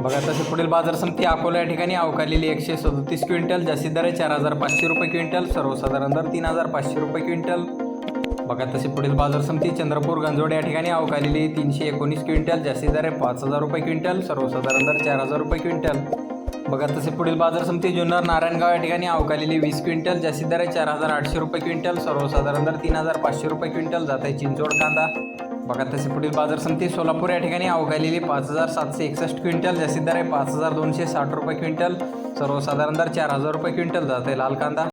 बघा तसे पुढील बाजार समिती अकोला या ठिकाणी अवकारलेली एकशे सदतीस क्विंटल जास्तीत दर आहे चार हजार पाचशे रुपये क्विंटल सर्वसाधारण दर तीन हजार पाचशे रुपये क्विंटल. बघा तसे पुढील बाजार समिती चंद्रपूर गंजोड या ठिकाणी अवकारलेली तीनशे एकोणीस क्विंटल जास्तीत दर आहे पाच हजार रुपये क्विंटल सर्वसाधारण दर चार हजार रुपये क्विंटल. बघा तसे पुढील बाजार समिती जुन्नर नारायणगाव या ठिकाणी अवकालेली वीस क्विंटल जास्तीत दर आहे चार हजार आठशे रुपये क्विंटल सर्वसाधारण दर तीन हजार पाचशे रुपये क्विंटल जात आहे चिंचोड कांदा. बघा तसे पुढील बाजार समिती सोलापूर या ठिकाणी अवघालेली पाच हजार सातशे एकसष्ट क्विंटल जास्तीत दर आहे पाच हजार दोनशे साठ रुपये क्विंटल सर्वसाधारण दर चार हजार रुपये क्विंटल जात आहे लाल कांदा.